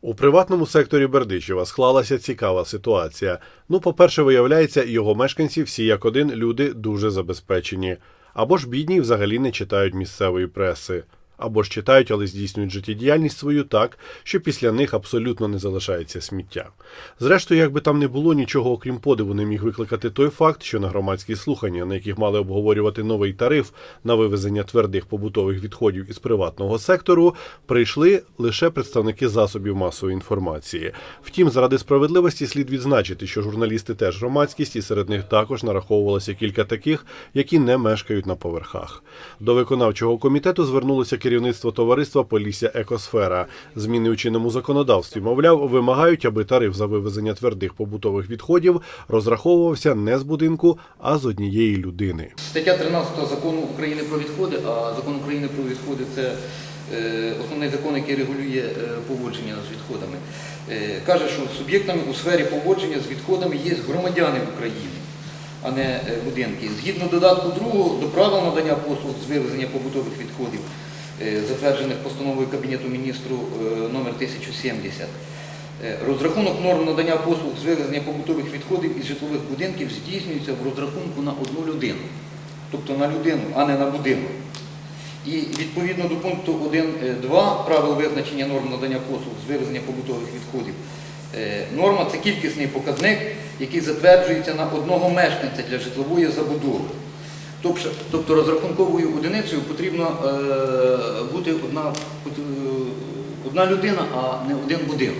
У приватному секторі Бердичева склалася цікава ситуація. Ну, по-перше, виявляється, його мешканці всі як один люди дуже забезпечені. Або ж бідні взагалі не читають місцевої преси. Або ж читають, але здійснюють життєдіяльність свою так, що після них абсолютно не залишається сміття. Зрештою, якби там не було нічого, окрім подиву, не міг викликати той факт, що на громадські слухання, на яких мали обговорювати новий тариф на вивезення твердих побутових відходів із приватного сектору, прийшли лише представники засобів масової інформації. Втім, заради справедливості слід відзначити, що журналісти теж громадськість, і серед них також нараховувалося кілька таких, які не мешкають на поверхах. До виконавчого комітету звернулося керівництво товариства Полісся Екосфера. Зміни у чинному законодавстві, мовляв, вимагають, аби тариф за вивезення твердих побутових відходів розраховувався не з будинку, а з однієї людини. Стаття 13 закону України про відходи, а закон України про відходи це е, основний закон, який регулює е, поводження з відходами. Е, каже, що суб'єктами у сфері поводження з відходами є громадяни України, а не будинки. Згідно додатку 2 до правил надання послуг з вивезення побутових відходів, затверджених постановою Кабінету міністру е, номер 1070. Е, Розрахунок норм надання послуг з вивезення побутових відходів із житлових будинків здійснюється в розрахунку на одну людину, тобто на людину, а не на будинок. І відповідно до пункту 1.2 правил визначення норм надання послуг з вивезення побутових відходів, е, норма це кількісний показник, який затверджується на одного мешканця для житлової забудови. Тобто, тобто розрахунковою одиницею потрібно е, бути одна, одна людина, а не один будинок.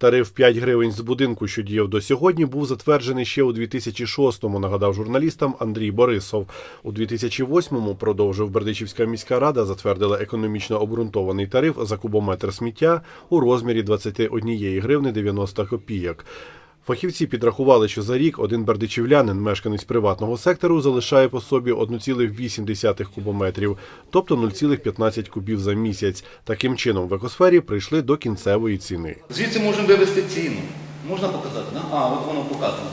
Тариф 5 гривень з будинку, що діяв до сьогодні, був затверджений ще у 2006-му, нагадав журналістам Андрій Борисов. У 2008-му, продовжив Бердичівська міська рада, затвердила економічно обґрунтований тариф за кубометр сміття у розмірі 21 гривни 90 копійок. Фахівці підрахували, що за рік один бердичівлянин, мешканець приватного сектору, залишає по собі 1,8 кубометрів, тобто 0,15 кубів за місяць. Таким чином, в екосфері прийшли до кінцевої ціни. Звідси можемо вивести ціну. Можна показати? А, от воно показано.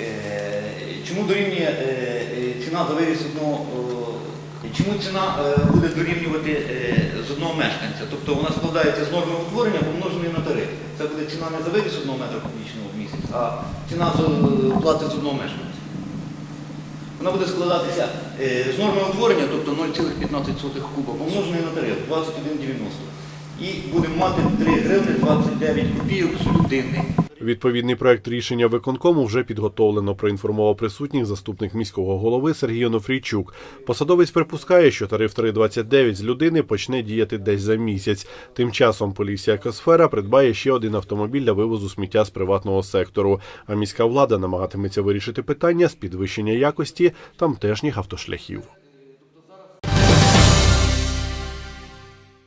Е, чому дорівнює е, е, ціна за вивіз одного, чому ціна буде дорівнювати з одного мешканця? Тобто вона складається з норми утворення помноженої на тариф. Це буде ціна не за вивіз одного метра кубічного в місяць, а ціна е, плати з одного мешканця. Вона буде складатися е, з норми утворення, тобто 0,15 куба, помножений на тариф 21,90. І будемо мати 3 гривни 29 копійок з людини. Відповідний проект рішення виконкому вже підготовлено. Проінформував присутніх заступник міського голови Сергій Онофрійчук. Посадовець припускає, що тариф 3,29 з людини почне діяти десь за місяць. Тим часом поліція Екосфера придбає ще один автомобіль для вивозу сміття з приватного сектору. А міська влада намагатиметься вирішити питання з підвищення якості тамтешніх автошляхів.